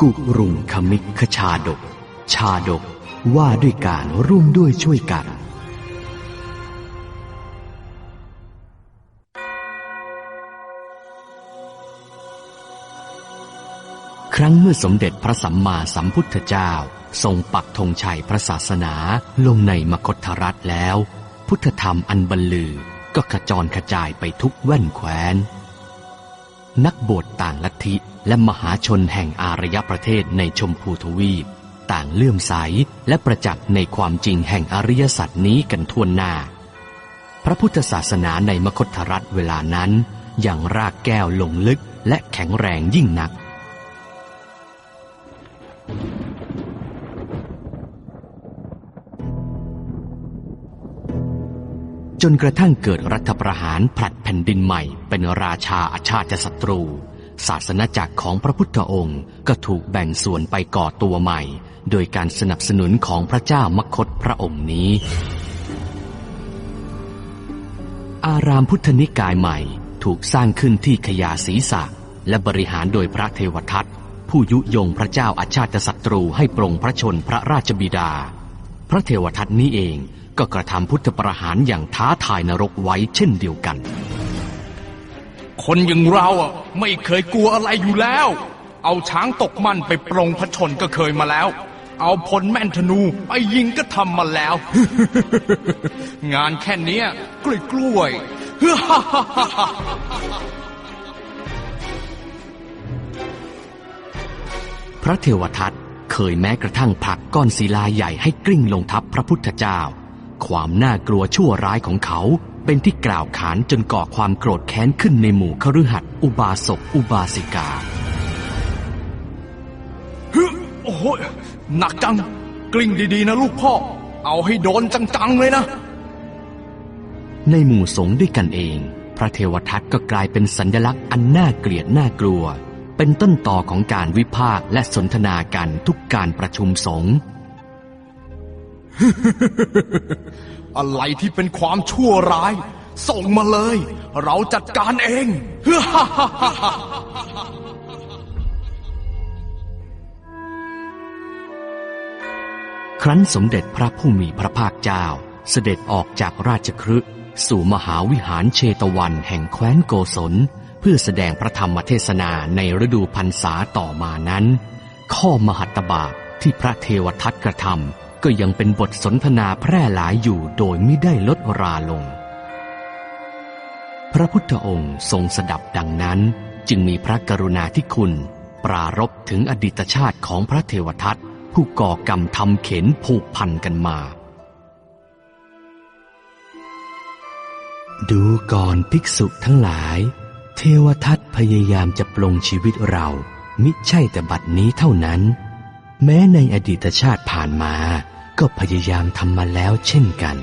กุรุงคมิคชาดก ชาดกว่าด้วยการร่วมด้วยช่วยกัน ครั้งเมื่อสมเด็จพระสัมมาสัมพุทธเจ้า ทรงปักธงชัยพระศาสนาลงในมคธรัฐแล้ว พุทธธรรมอันบรรลือก็ขจรกระจายไปทุกแว่นแคว้น นักบวชต่างลัทธิและมหาชนแห่งอารยประเทศในชมพูทวีป ต่างเลื่อมใสและประจักษ์ในความจริงแห่งอริยสัจนี้กันทั่วหน้า พระพุทธศาสนาในมคธรัฐเวลานั้นยังรากแก้วลงลึกและแข็งแรงยิ่งนัก จนกระทั่งเกิดรัฐประหารผลัดแผ่นดินใหม่ เป็นราชาอาชาติศัตรู ศาสนาจักรของพระพุทธองค์ก็ถูกแบ่งส่วนไปก่อตัวใหม่ โดยการสนับสนุนของพระเจ้ามคตพระองค์นี้ อารามพุทธนิกายใหม่ถูกสร้างขึ้นที่ขยาศีสะและบริหารโดยพระเทวทัตผู้ยุยงพระเจ้าอาชาติศัตรูให้ปรงพระชนพระราชบิดา พระเทวทัตนี้เอง ก็กระทำพุทธประหารอย่างท้าทายนรกไว้เช่นเดียวกัน คนอย่างเราอะไม่เคยกลัวอะไรอยู่แล้ว เอาช้างตกมันไปปรงพระชนก็เคยมาแล้ว เอาพลแม่นธนูไปยิงก็ทำมาแล้ว งานแค่เนี้ยกล้วยกล้วยพระเทวทัตเคยแม้กระทั่งผลักก้อนศิลาใหญ่ให้กลิ้งลงทับพระพุทธเจ้า ความน่ากลัวชั่วร้ายของเขาเป็นที่กล่าวขานจนก่อความโกรธแค้นขึ้นในหมู่คฤหัสถ์อุบาสกอุบาสิกาโอ้โหหนักจัง กลิ้งดีๆนะลูกพ่อ เอาให้โดนจังๆเลยนะ ในหมู่สงฆ์ด้วยกันเอง พระเทวทัตก็กลายเป็นสัญลักษณ์อันน่าเกลียดน่ากลัว เป็นต้นต่อของการวิพากษ์และสนทนากันทุกการประชุมสงฆ์ อะไรที่เป็นความชั่วร้าย ส่งมาเลย เราจัดการเองครั้นสมเด็จพระผู้มีพระภาคเจ้าเสด็จออกจากราชครึสู่มหาวิหารเชตวันแห่งแคว้นโกศล เพื่อแสดงพระธรรมเทศนาในฤดูพรรษาต่อมานั้น ข้อมหัตตบาปที่พระเทวทัตกระทำ ก็ยังเป็นบทสนทนาแพร่หลายอยู่โดยไม่ได้ลดราลง พระพุทธองค์ทรงสดับดังนั้น จึงมีพระกรุณาธิคุณ ปรารบถึงอดีตชาติของพระเทวทัตผู้ก่อกรรมทำเข็นผูกพันกันมา ดูก่อนภิกษุทั้งหลาย เทวทัตพยายามจะปลงชีวิตเรา มิใช่แต่บัดนี้เท่านั้น แม้ในอดีตชาติผ่านมาก็พยายามทำมาแล้วเช่นกัน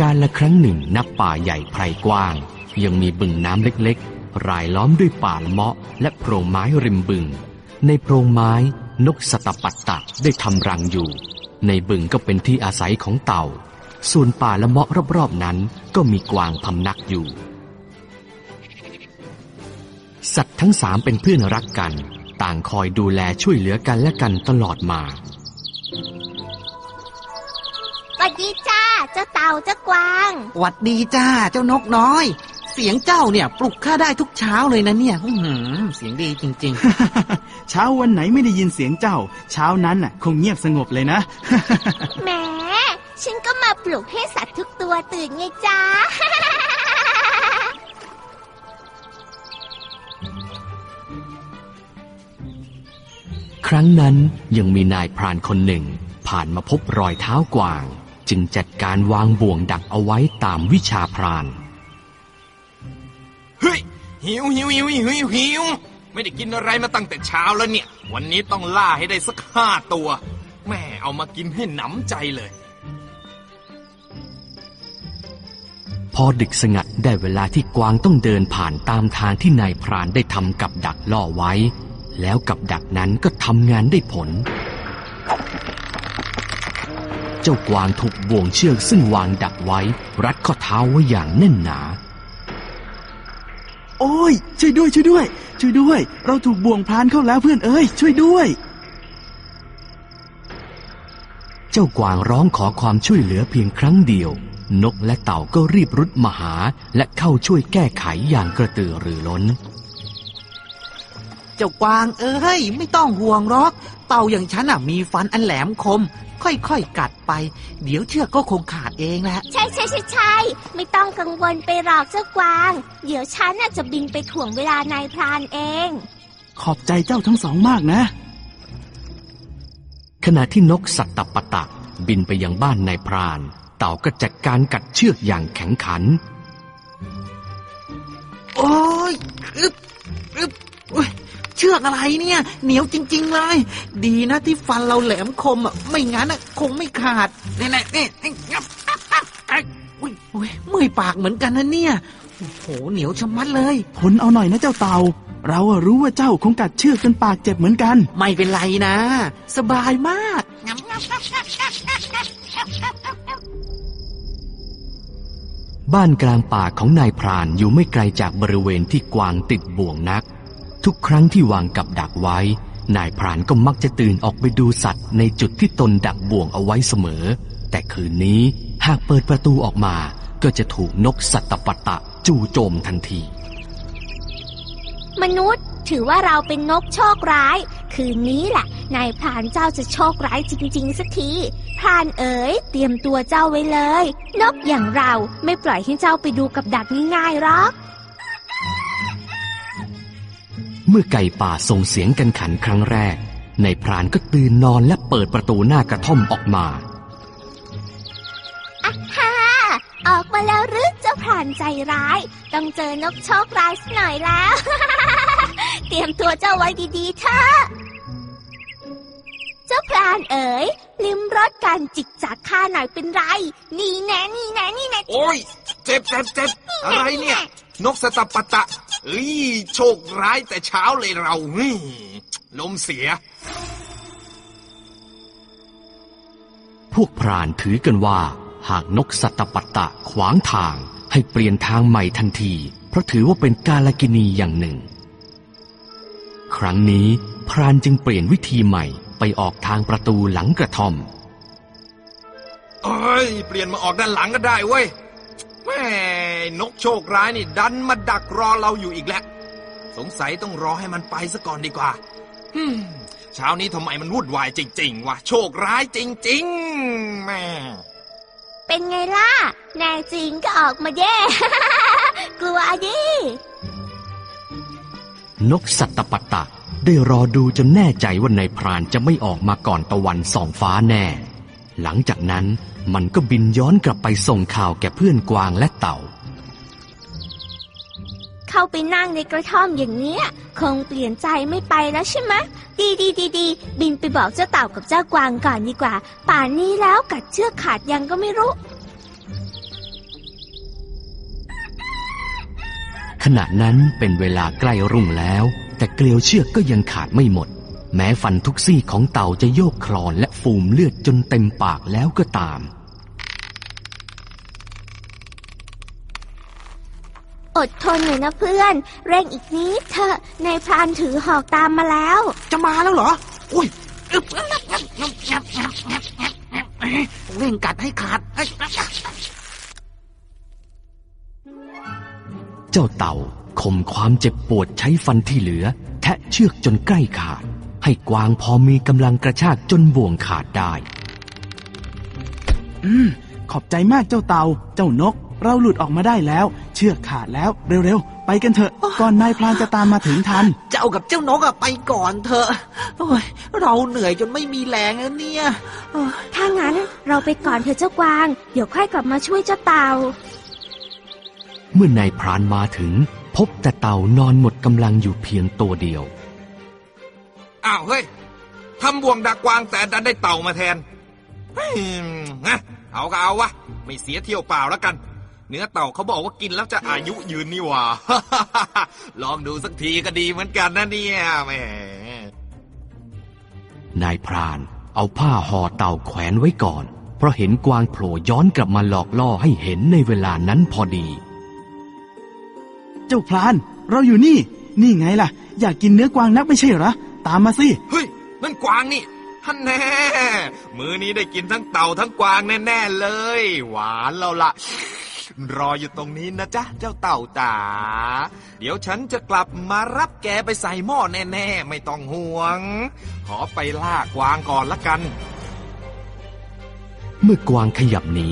การละครั้งหนึ่งนับป่าใหญ่ไพรกว้าง ยังมีบึงน้ำเล็กๆ รายล้อมด้วยป่าละเมาะและโพรงไม้ริมบึง ในโพรงไม้นกสตปัตตะได้ทำรังอยู่ ในบึงก็เป็นที่อาศัยของเต่า ส่วนป่าละเมาะรอบๆนั้นก็มีกวางพำนักอยู่ สัตว์ทั้งสามเป็นเพื่อนรักกัน ต่างคอยดูแลช่วยเหลือกันและกันตลอดมาสวัสดีจ้าเจ้าเต่าเจ้ากวาง หวัดดีจ้าเจ้านกน้อย เสียงเจ้าเนี่ยปลุกข้าได้ทุกเช้าเลยนะเนี่ยอื้อหือเสียงดีจริงเช้าวันไหนไม่ได้ยินเสียงเจ้า เช้านั้นน่ะ คงเงียบสงบเลยนะแหมฉันก็มาปลุกให้สัตว์ทุกตัวตื่นไงจ้าครั้งนั้นยังมีนายพรานคนหนึ่ง ผ่านมาพบรอยเท้ากวาง จึงจัดการวางบ่วงดักเอาไว้ตามวิชาพราน เฮ้ยหิวหิวหิวหิวหิวหิวไม่ได้กินอะไรมาตั้งแต่เช้าแล้วเนี่ย วันนี้ต้องล่าให้ได้สักห้าตัว แม่เอามากินให้หนำใจเลย พอดึกสงัดได้เวลาที่กวางต้องเดินผ่านตามทางที่นายพรานได้ทำกับดักล่อไว้ แล้วกับดักนั้นก็ทำงานได้ผล เจ้ากวางถูกบ่วงเชือกซึ่งวางดักไว้ รัดข้อเท้าไว้อย่างแน่นหนา โอ้ย ช่วยด้วย ช่วยด้วย ช่วยด้วย เราถูกบ่วงพรานเข้าแล้วเพื่อนเอ้ย ช่วยด้วย เจ้ากวางร้องขอความช่วยเหลือเพียงครั้งเดียว นกและเต่าก็รีบรุดมาหา และเข้าช่วยแก้ไขอย่างกระตือรือร้น เจ้ากวางเอ้ย ไม่ต้องห่วงหรอก เต่าอย่างฉันอะมีฟันอันแหลมคม ค่อยๆกัดไป เดี๋ยวเชือกก็คงขาด เองแหละใช่ใช่ใช่ใช่ไม่ต้องกังวลไปหรอกเจ้ากวาง เดี๋ยวฉันน่ะจะบินไปถ่วงเวลานายพรานเอง ขอบใจเจ้าทั้งสองมากนะ ขณะที่นกสัตตปตะบินไปยังบ้านนายพราน เต่าก็จัดการกัดเชือกอย่างแข็งขัน โอ้ยอึบอึบอุ๊ยเชือกอะไรเนี่ย เหนียวจริง ๆ เลย ดีนะที่ฟันเราแหลมคมอะไม่งั้นอะคงไม่ขาดนี่แหละนี่นี่งับไอ้อุ้ย อุ้ยเมื่อยปากเหมือนกันนะเนี่ยโอ้โหเหนียวชะมัดเลย ทนเอาหน่อยนะเจ้าเต่า เราอะรู้ว่าเจ้าคงกัดเชือกจนปากเจ็บเหมือนกัน ไม่เป็นไรนะ สบายมาก บ้านกลางป่าของนายพรานอยู่ไม่ไกลจากบริเวณที่กวางติดบ่วงนัก ทุกครั้งที่วางกับดักไว้ นายพรานก็มักจะตื่นออกไปดูสัตว์ในจุดที่ตนดักบ่วงเอาไว้เสมอ แต่คืนนี้หากเปิดประตูออกมา ก็จะถูกนกสัตตปตะจู่โจมทันที มนุษย์ถือว่าเราเป็นนกโชคร้าย คืนนี้แหละนายพรานเจ้าจะโชคร้ายจริง ๆ สักทีพรานเอ๋ยเตรียมตัวเจ้าไว้เลย นกอย่างเราไม่ปล่อยให้เจ้าไปดูกับดักง่ายๆหรอกเมื่อไก่ป่าส่งเสียงกันขันครั้งแรกนายพรานก็ตื่นนอนและเปิดประตูหน้ากระท่อมออกมาฮ่า ออกมาแล้วหรือเจ้าพรานใจร้าย ต้องเจอนกโชคร้ายสักหน่อยแล้ว เตรียมตัวเจ้าไว้ดีๆเถอะเจ้าพรานเอ๋ยลิมรสการจิกจากข้าหน่อยเป็นไร นี่แน่นี่แน่นี่แน่โอ้ยเจ็บเจ็บเจ็บอะไรเนี่ย นกสตับปะตะเอ้ยโชคร้ายแต่เช้าเลยเราเฮ้ยลมเสีย พวกพรานถือกันว่า หากนกสัตตปัตตะขวางทางให้เปลี่ยนทางใหม่ทันที เพราะถือว่าเป็นกาลกินีอย่างหนึ่ง ครั้งนี้พรานจึงเปลี่ยนวิธีใหม่ไปออกทางประตูหลังกระท่อมเอ้ย เปลี่ยนมาออกด้านหลังก็ได้เว้ยแม่นกโชคร้ายนี่ดันมาดักรอเราอยู่อีกแล้ว สงสัยต้องรอให้มันไปซะก่อนดีกว่าฮึมเช้านี้ทำไมมันวุ่นวายจริง ๆวะโชคร้ายจริง ๆ แม่ เป็นไงล่ะ แน่จริงก็ออกมาแย่ กลัวดิ นกสัตตปัตตะได้รอดูจนแน่ใจว่านายพรานจะไม่ออกมาก่อนตะวันส่องฟ้าแน่ หลังจากนั้นมันก็บินย้อนกลับไปส่งข่าวแก่เพื่อนกวางและเต่า เข้าไปนั่งในกระท่อมอย่างเนี้ย คงเปลี่ยนใจไม่ไปแล้วใช่ไหมดีดีดีดีบินไปบอกเจ้าเต่ากับเจ้ากวางก่อนดีกว่า ป่านนี้แล้วกัดเชือกขาดยังก็ไม่รู้ ขณะนั้นเป็นเวลาใกล้รุ่งแล้ว แต่เกลียวเชือกก็ยังขาดไม่หมด แม้ฟันทุกซี่ของเต่าจะโยกคลอนและฟูมเลือดจนเต็มปากแล้วก็ตาม อดทนหน่อยนะเพื่อน เร่งอีกนิดเถอะนายพรานถือหอกตามมาแล้ว จะมาแล้วเหรอ อุ้ยเร่งกัดให้ขาด เจ้าเต่าข่มความเจ็บปวดใช้ฟันที่เหลือ แทะเชือกจนใกล้ขาด ให้กวางพอมีกำลังกระชากจนบ่วงขาดได้ อืม ขอบใจมากเจ้าเต่า เจ้านก เราหลุดออกมาได้แล้ว เชือกขาดแล้วเร็วๆ ไปกันเถอะ ก่อนนายพรานจะตามมาถึงทัน เจ้ากับเจ้านกอะไปก่อนเถอะโอ้ยเราเหนื่อยจนไม่มีแรงแล้วเนี่ยโอ้ยถ้างั้นเราไปก่อนเถอะเจ้ากวาง เดี๋ยวค่อยกลับมาช่วยเจ้าเต่า เมื่อนายพรานมาถึง พบแต่เต่านอนหมดกำลังอยู่เพียงตัวเดียว อ้าวเฮ้ยทำบ่วงดักกวางแต่ดันได้เต่ามาแทนเฮ้ยนะเอาก็เอาวะ ไม่เสียเที่ยวเปล่าแล้วกัน เนื้อเต่าเขาบอกว่ากินแล้วจะอายุยืนนี่หว่า ลองดูสักทีก็ดีเหมือนกันนะเนี่ยแหมนายพรานเอาผ้าห่อเต่าแขวนไว้ก่อน เพราะเห็นกวางโผล่ย้อนกลับมาหลอกล่อให้เห็นในเวลานั้นพอดี เจ้าพลาน เราอยู่นี่ นี่ไงล่ะ อยากกินเนื้อกวางนักไม่ใช่เหรอ ตามมาสิ เฮ้ยนั่นกวางนี่ฮันแน่ มือนี้ได้กินทั้งเต่าทั้งกวางแน่ ๆ เลย หวานเราละ รออยู่ตรงนี้นะจ๊ะ เจ้าเต่าจ๋า เดี๋ยวฉันจะกลับมารับแกไปใส่หม้อแน่ๆ ไม่ต้องห่วง ขอไปล่ากวางก่อนละกัน เมื่อกวางขยับหนี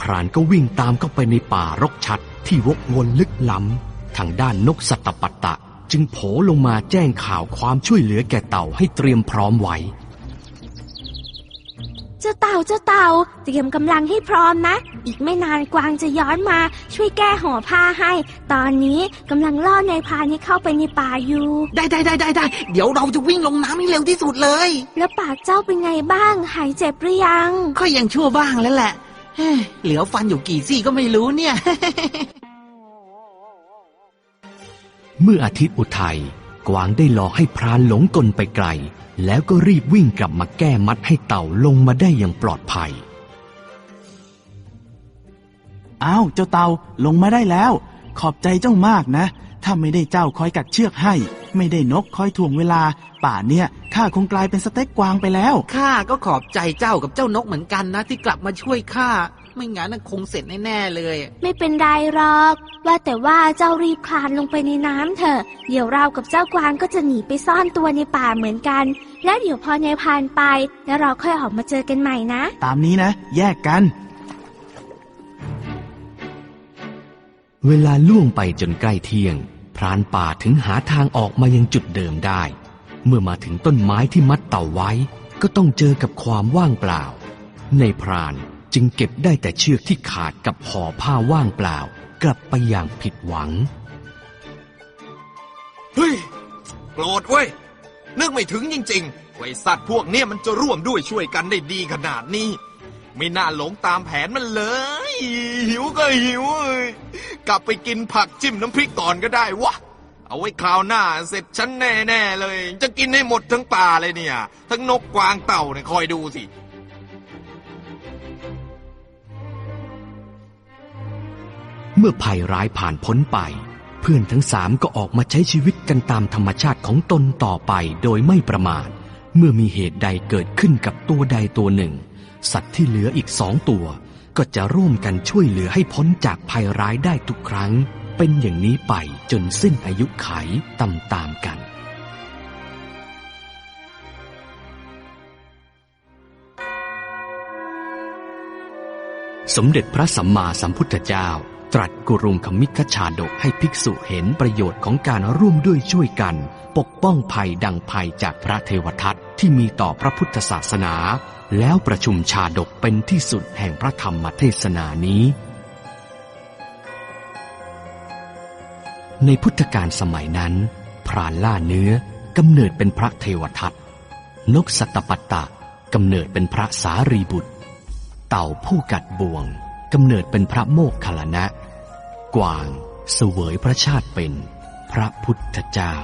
พรานก็วิ่งตามเข้าไปในป่ารกชัดที่วกวนลึกล้ำ ทางด้านนกสัตปัตตะ จึงโผล่ลงมาแจ้งข่าวความช่วยเหลือแก่เต่าให้เตรียมพร้อมไว้ จ้าเต่าเจ้าเต่าเตรียมกำลังให้พร้อมนะ อีกไม่นานกวางจะย้อนมาช่วยแก้ห่อผ้าให้ ตอนนี้กำลังล่อนายพรานให้เข้าไปในป่าอยู่ ได้ได้ได้ได้ได้เดี๋ยวเราจะวิ่งลงน้ำให้เร็วที่สุดเลย แล้วปากเจ้าเป็นไงบ้าง หายเจ็บหรือยัง ก็ยังชั่วบ้างแล้วแหละเฮ้ยเหลือฟันอยู่กี่ซี่ก็ไม่รู้เนี่ย เมื่ออาทิตย์อุทัย กวางได้หลอกให้พรานหลงกลไปไกล แล้วก็รีบวิ่งกลับมาแก้มัดให้เต่าลงมาได้อย่างปลอดภัย อ้าว เจ้าเต่าลงมาได้แล้ว ขอบใจเจ้ามากนะ ถ้าไม่ได้เจ้าคอยกัดเชือกให้ ไม่ได้นกคอยถ่วงเวลา ป่านเนี่ยข้าคงกลายเป็นสเต็กกวางไปแล้ว ข้าก็ขอบใจเจ้ากับเจ้านกเหมือนกันนะ ที่กลับมาช่วยข้า ไม่งั้นน่ะคงเสร็จแน่ๆเลย ไม่เป็นไรหรอก ว่าแต่ว่าเจ้ารีบคลานลงไปในน้ำเถอะ เดี๋ยวเรากับเจ้ากวางก็จะหนีไปซ่อนตัวในป่าเหมือนกัน แล้วเดี๋ยวพอนายพรานไป แล้วเราค่อยออกมาเจอกันใหม่นะ ตามนี้นะ แยกกัน เวลาล่วงไปจนใกล้เที่ยง พรานป่าถึงหาทางออกมายังจุดเดิมได้ เมื่อมาถึงต้นไม้ที่มัดเต่าไว้ ก็ต้องเจอกับความว่างเปล่า ในพราน จึงเก็บได้แต่เชือกที่ขาดกับห่อผ้าว่างเปล่า กลับไปอย่างผิดหวัง เฮ้ยโกรธเว้ย นึกไม่ถึงจริงๆไว้สัตว์พวกเนี้ยมันจะร่วมด้วยช่วยกันได้ดีขนาดนี้ ไม่น่าหลงตามแผนมันเลย หิวก็หิวเอ้ยกลับไปกินผักจิ้มน้ำพริกก่อนก็ได้วะเอาไว้คราวหน้าเสร็จฉันแน่ ๆ เลย จะกินให้หมดทั้งป่าเลยเนี่ย ทั้งนกกวางเต่าเนี่ยคอยดูสิ เมื่อภัยร้ายผ่านพ้นไป เพื่อนทั้งสามก็ออกมาใช้ชีวิตกันตามธรรมชาติของตนต่อไปโดยไม่ประมาท เมื่อมีเหตุใดเกิดขึ้นกับตัวใดตัวหนึ่ง สัตว์ที่เหลืออีกสองตัว ก็จะร่วมกันช่วยเหลือให้พ้นจากภัยร้ายได้ทุกครั้ง เป็นอย่างนี้ไปจนสิ้นอายุไขตามๆกันสมเด็จพระสัมมาสัมพุทธเจ้า ตรัสกุรุงคมิคชาดกให้ภิกษุเห็นประโยชน์ของการร่วมด้วยช่วยกัน ปกป้องภัยดังภัยจากพระเทวทัตที่มีต่อพระพุทธศาสนา แล้วประชุมชาดกเป็นที่สุดแห่งพระธรรมเทศนานี้ ในพุทธกาลสมัยนั้น พรานล่าเนื้อกำเนิดเป็นพระเทวทัตนกสัตตปัตตะกำเนิดเป็นพระสารีบุตร เต่าผู้กัดบ่วงกำเนิดเป็นพระโมกขลานะ กวางเสวยพระชาติเป็นพระพุทธเจ้า